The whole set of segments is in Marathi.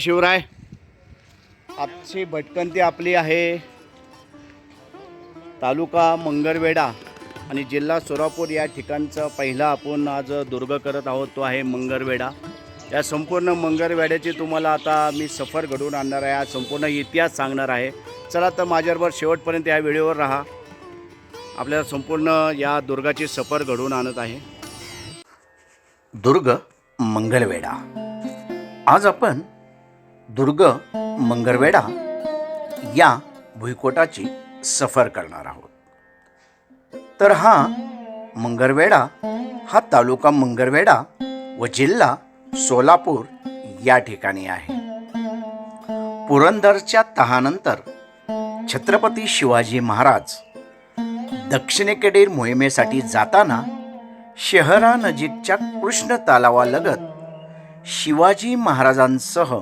शिवराय आजची भटकंती आपली आहे तालुका मंगरवेडा आणि जिल्हा सोलापूर या ठिकाणचं पहिला आपण आज दुर्ग करत आहोत तो आहे मंगरवेडा या संपूर्ण मंगरवेड्याची तुम्हाला आता मी सफर घडवून आणणार आहे हा संपूर्ण इतिहास सांगणार आहे. चला तर माझ्याबरोबर शेवटपर्यंत या व्हिडिओवर राहा. आपल्याला संपूर्ण या दुर्गाची सफर घडवून आणत आहे. दुर्ग मंगळवेढा आज आपण दुर्ग मंगरवेडा या भुईकोटाची सफर करणार आहोत. तर हा मंगरवेडा हा तालुका मंगरवेडा व जिल्हा सोलापूर या ठिकाणी आहे. पुरंदरच्या तहानंतर छत्रपती शिवाजी महाराज दक्षिणेकडील मोहिमेसाठी जाताना शहरानजीकच्या कृष्ण तलावालगत शिवाजी महाराजांसह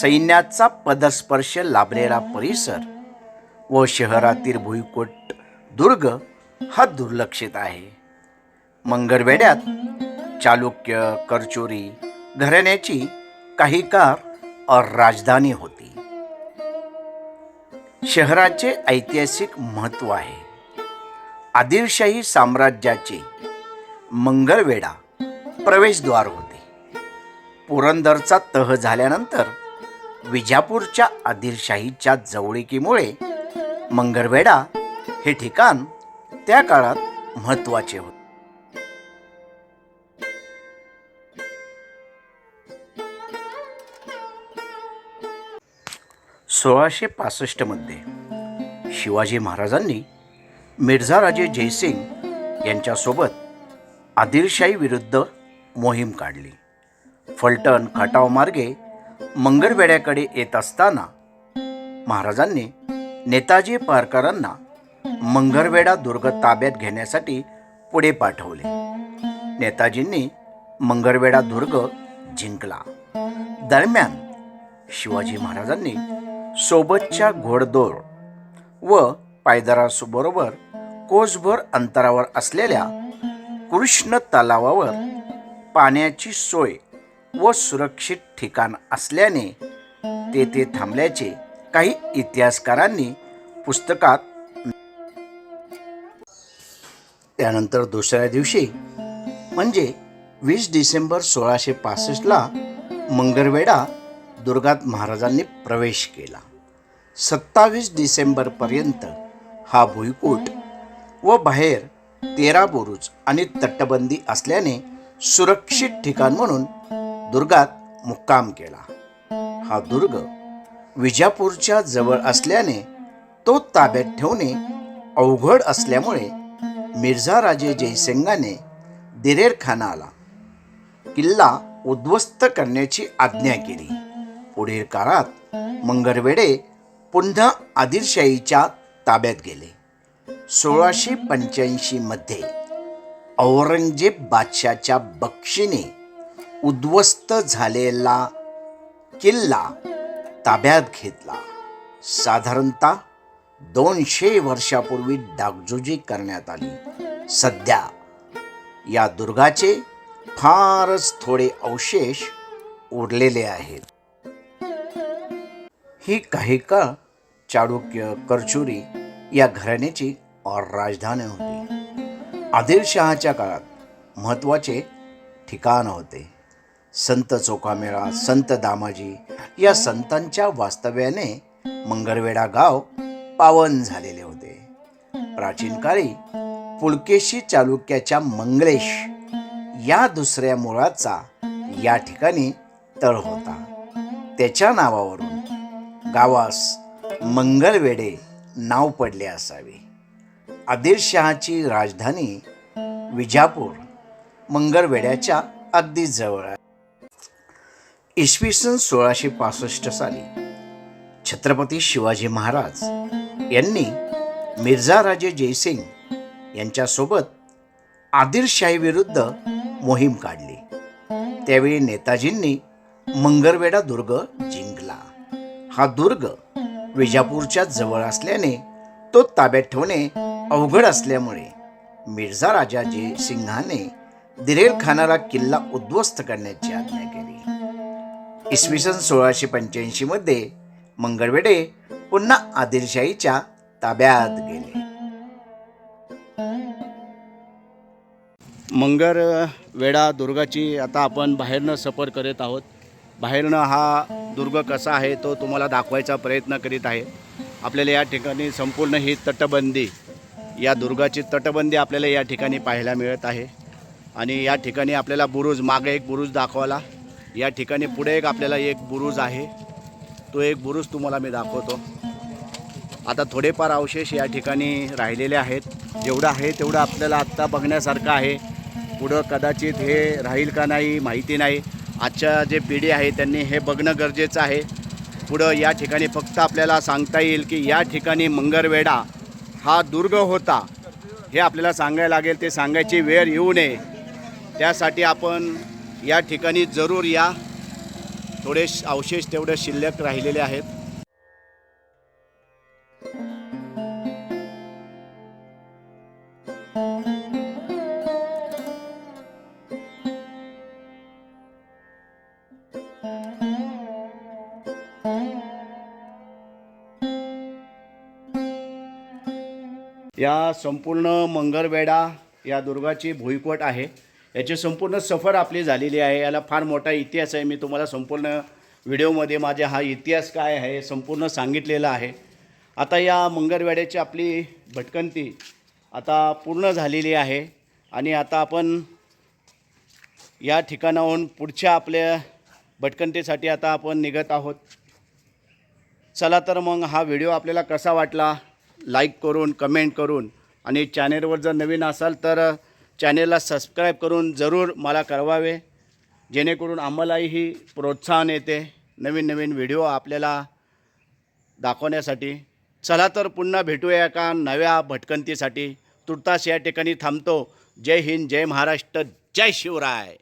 सैन्याचा पदस्पर्श लाभलेला परिसर व शहरातील भुईकोट दुर्ग हा दुर्लक्षित आहे. मंगळवेड्यात चालुक्य करचोरी घराण्याची काही कार राजधानी होती. शहराचे ऐतिहासिक महत्त्व आहे. आदिलशाही साम्राज्याचे मंगळवेढा प्रवेशद्वार होते. पुरंदरचा तह झाल्यानंतर विजापूरच्या आदिलशाहीच्या जवळिकीमुळे मंगळवेढा हे ठिकाण त्या काळात महत्त्वाचे होते. सोळाशे पासष्टमध्ये शिवाजी महाराजांनी मिर्झा राजे जयसिंग यांच्यासोबत आदिलशाही विरुद्ध मोहीम काढली. फलटण खटाव मार्गे मंगळवेड्याकडे येत असताना महाराजांनी नेताजी पारकरांना मंगरवेडा दुर्ग ताब्यात घेण्यासाठी पुढे पाठवले. नेताजींनी मंगळवेडा दुर्ग जिंकला. दरम्यान शिवाजी महाराजांनी सोबतच्या घोडदोर व पायदरासोबरोबर कोसभर अंतरावर असलेल्या कृष्ण तलावावर पाण्याची सोय व सुरक्षित ठिकाण असल्याने तेथे थांबल्याचे काही इतिहासकारांनी पुस्तकात त्यानंतर दुसऱ्या दिवशी म्हणजे वीस डिसेंबर सोळाशे पासष्टला मंगरवेडा दुर्गात महाराजांनी प्रवेश केला. सत्तावीस डिसेंबरपर्यंत हा भुईकोट व बाहेर तेरा बुरुज आणि तटबंदी असल्याने सुरक्षित ठिकाण म्हणून दुर्गात मुक्काम केला. हा दुर्ग विजापूरच्या जवळ असल्याने तो ताब्यात ठेवणे अवघड असल्यामुळे मिर्झा राजे जयसिंगाने दिरेर खानाला किल्ला उद्ध्वस्त करण्याची आज्ञा केली. पुढील काळात मंगरवेडे पुन्हा आदिलशाहीच्या ताब्यात गेले. सोळाशे पंच्याऐंशी मध्ये औरंगजेब बादशाच्या बक्षीने उद्ध्वस्त झालेला किल्ला ताब्यात घेतला. साधारणतः दोनशे वर्षापूर्वी डागजुजी करण्यात आली. सध्या या दुर्गाचे फारच थोडे अवशेष उरलेले आहेत. ही काही काळ चाळुक्य करचुरी या घराण्याची राजधानी होती. आदिलशहाच्या काळात महत्त्वाचे ठिकाण होते. संत चोखामेळा संत दामाजी या संतांच्या वास्तव्याने मंगळवेढा गाव पावन झालेले होते. प्राचीन काळी पुलकेशी चालुक्याच्या मंगलेश या दुसऱ्या मुळाचा या ठिकाणी तळ होता. त्याच्या नावावरून गावास मंगळवेडे नाव पडले असावे. आदिलशहाची राजधानी विजापूर मंगळवेड्याच्या अगदी जवळ आहे. इसवी सन सोळाशे पासष्ट साली छत्रपती शिवाजी महाराज यांनी मिर्झा राजे जयसिंग यांच्यासोबत आदिलशाहीविरुद्ध मोहीम काढली. त्यावेळी नेताजींनी मंगरवेडा दुर्ग जिंकला. हा दुर्ग विजापूरच्या जवळ असल्याने तो ताब्यात ठेवणे अवघड असल्यामुळे मिर्झा राजा जयसिंहाने दिरेल खानाला किल्ला उद्ध्वस्त करण्याची इसवी सन सोळाशे पंच्याऐंशीमध्ये मंगळवेढे पुन्हा आदिलशाहीच्या ताब्यात गेले. मंगर वेढा दुर्गाची आता आपण बाहेरनं सफर करत आहोत. बाहेरनं हा दुर्ग कसा आहे तो तुम्हाला दाखवायचा प्रयत्न करीत आहे. आपल्याला या ठिकाणी संपूर्ण ही तटबंदी या दुर्गाची तटबंदी आपल्याला या ठिकाणी पाहायला मिळत आहे. आणि या ठिकाणी आपल्याला बुरुज मागे एक बुरुज दाखवाला या ठिकाणी पुढे एक आपल्याला एक बुरुज आहे. तो एक बुरुज तुम्हाला मी दाखवतो. आता थोडेफार अवशेष या ठिकाणी राहिलेले आहेत. जेवढं आहे तेवढं आपल्याला आत्ता बघण्यासारखं आहे. पुढं कदाचित हे राहील का नाही माहिती नाही. आजच्या जे पिढी आहे त्यांनी हे बघणं गरजेचं आहे. पुढं या ठिकाणी फक्त आपल्याला सांगता येईल की या ठिकाणी मंगरवेढा हा दुर्ग होता. हे आपल्याला सांगायला लागेल. ते सांगायची वेळ येऊ नये. त्यासाठी आपण या ठिकाणी जरूर या. थोडे अवशेष तेवढे शिल्लक राहिलेले आहेत. या संपूर्ण मंगरवेढा या दुर्गाची भुईकोट आहे. याची संपूर्ण सफर आपली झालेली आहे. याला फार मोठा इतिहास आहे. मी तुम्हाला संपूर्ण व्हिडिओमध्ये माझ्या हा इतिहास काय आहे संपूर्ण सांगितलेला आहे. आता या मंगरवेड्याची आपली भटकंती आता पूर्ण झालेली आहे. आणि आता आपण या ठिकाणाहून पुढच्या आपल्या भटकंतीसाठी आता आपण निघत आहोत. चला तर मग हा व्हिडिओ आपल्याला कसा वाटला? लाईक करून कमेंट करून आणि चॅनेलवर जर नवीन असाल तर चॅनेलला सबस्क्राईब करून जरूर मला कळवावे. जेणेकरून आम्हालाही प्रोत्साहन येते. नवीन नवीन व्हिडिओ आपल्याला दाखवण्यासाठी. चला तर पुन्हा भेटूया एका नव्या भटकंतीसाठी. तुर्तास या ठिकाणी थांबतो. जय हिंद जय महाराष्ट्र जय शिवराय.